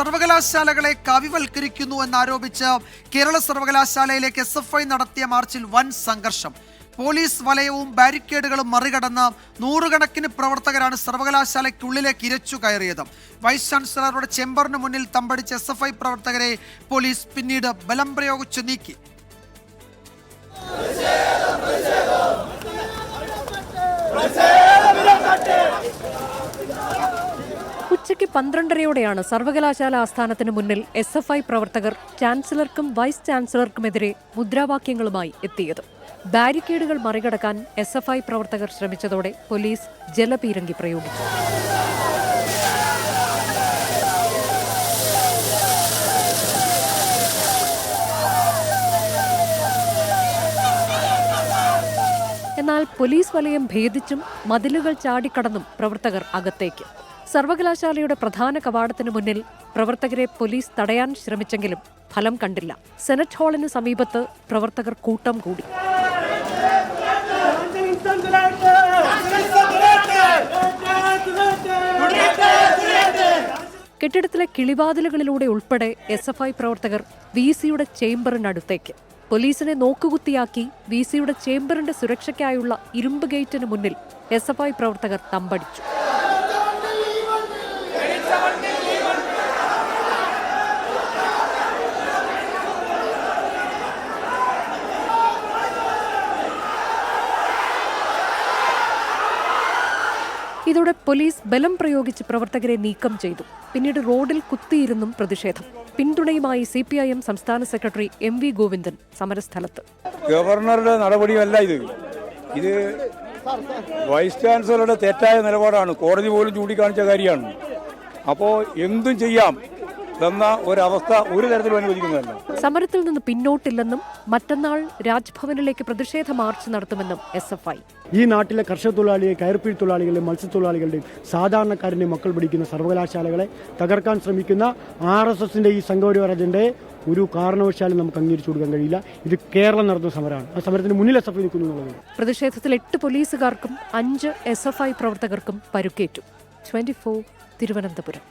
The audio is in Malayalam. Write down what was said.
സർവകലാശാലകളെ കവിവൽക്കരിക്കുന്നു എന്നാരോപിച്ച് കേരള സർവകലാശാലയിലേക്ക് എസ് എഫ് ഐ നടത്തിയ മാർച്ചിൽ വൻ സംഘർഷം. പോലീസ് വലയവും ബാരിക്കേഡുകളും മറികടന്ന് നൂറുകണക്കിന് പ്രവർത്തകരാണ് സർവകലാശാലയ്ക്കുള്ളിലേക്ക് ഇരച്ചു കയറിയത്. വൈസ് ചാൻസലറുടെ ചേംബറിന് മുന്നിൽ തമ്പടിച്ച എസ് പ്രവർത്തകരെ പോലീസ് പിന്നീട് ബലം പ്രയോഗിച്ചു നീക്കി. ഉച്ചയ്ക്ക് പന്ത്രണ്ടരയോടെയാണ് സർവകലാശാല ആസ്ഥാനത്തിന് മുന്നിൽ എസ് എഫ് ഐ പ്രവർത്തകർ ചാൻസലർക്കും വൈസ് ചാൻസലർക്കുമെതിരെ മുദ്രാവാക്യങ്ങളുമായി എത്തിയത്. ബാരിക്കേഡുകൾ മറികടക്കാൻ എസ് എഫ് ഐ പ്രവർത്തകർ ശ്രമിച്ചതോടെ പോലീസ് ജലപീരങ്കി പ്രയോഗിച്ചു. എന്നാൽ പോലീസ് വലയം ഭേദിച്ചും മതിലുകൾ ചാടിക്കടന്നും പ്രവർത്തകർ അകത്തേക്ക്. സർവകലാശാലയുടെ പ്രധാന കവാടത്തിനു മുന്നിൽ പ്രവർത്തകരെ പോലീസ് തടയാൻ ശ്രമിച്ചെങ്കിലും ഫലം കണ്ടില്ല. സെനറ്റ് ഹാളിന് സമീപത്ത് പ്രവർത്തകർ കൂട്ടം കൂടി. കെട്ടിടത്തിലെ കിളിവാതിലുകളിലൂടെ ഉൾപ്പെടെ എസ് എഫ് ഐ പ്രവർത്തകർ വി സിയുടെ ചേംബറിനടുത്തേക്ക്. പോലീസിനെ നോക്കുകുത്തിയാക്കി വി സിയുടെ ചേംബറിന്റെ സുരക്ഷയ്ക്കായുള്ള ഇരുമ്പ് ഗേറ്റിന് മുന്നിൽ എസ് എഫ് ഐ പ്രവർത്തകർ തമ്പടിച്ചു. ഇതോടെ പോലീസ് ബലം പ്രയോഗിച്ച് പ്രവർത്തകരെ നീക്കം ചെയ്തു. പിന്നീട് റോഡിൽ കുത്തിയിരുന്നും പ്രതിഷേധം. പിന്തുണയുമായി സി പി ഐ എം സംസ്ഥാന സെക്രട്ടറി എം വി ഗോവിന്ദൻ സമരസ്ഥലത്ത്. ഗവർണറുടെ നടപടിയല്ല ഇത്. ഇത് വൈസ് ചാൻസലറുടെ തെറ്റായ നിലപാടാണ്. കോടതി പോലും ചൂണ്ടിക്കാണിച്ച കാര്യമാണ്. അപ്പോൾ എന്തും ചെയ്യാം. എന്ന ഒരവസ്ഥ ഒരു തരത്തിലും അനുവദിക്കുന്നതല്ല. സമരത്തിൽ നിന്ന് പിന്നോട്ടില്ലെന്നും മറ്റന്നാൾ രാജ്ഭവനിലേക്ക് പ്രതിഷേധ മാർച്ച് നടത്തുമെന്നും എസ് എഫ് ഐ. ഈ നാട്ടിലെ കർഷക തൊഴിലാളിയെ കയർപ്പീഴ് തൊഴിലാളികളുടെയും മത്സ്യത്തൊഴിലാളികളുടെയും സാധാരണക്കാരന്റെയും മക്കൾ പഠിക്കുന്ന സർവകലാശാലകളെ തകർക്കാൻ ശ്രമിക്കുന്ന ആർ എസ് എസിന്റെ ഈ സംഘപരിവാർ അജണ്ടയെ ഒരു കാരണവശാലും നമുക്ക് അംഗീകരിച്ചു കൊടുക്കാൻ കഴിയില്ല. ഇത് കേരളം നടത്തുന്ന സമരമാണ്. ആ സമരത്തിന് മുന്നിൽ എസ് എഫ് ഐ നിൽക്കുന്നു എന്നുള്ളത് പ്രതിഷേധത്തിൽ എട്ട് പോലീസുകാർക്കും അഞ്ച് എസ് എഫ് ഐ പ്രവർത്തകർക്കും പരുക്കേറ്റു. Twenty four Thiruvananthapuram.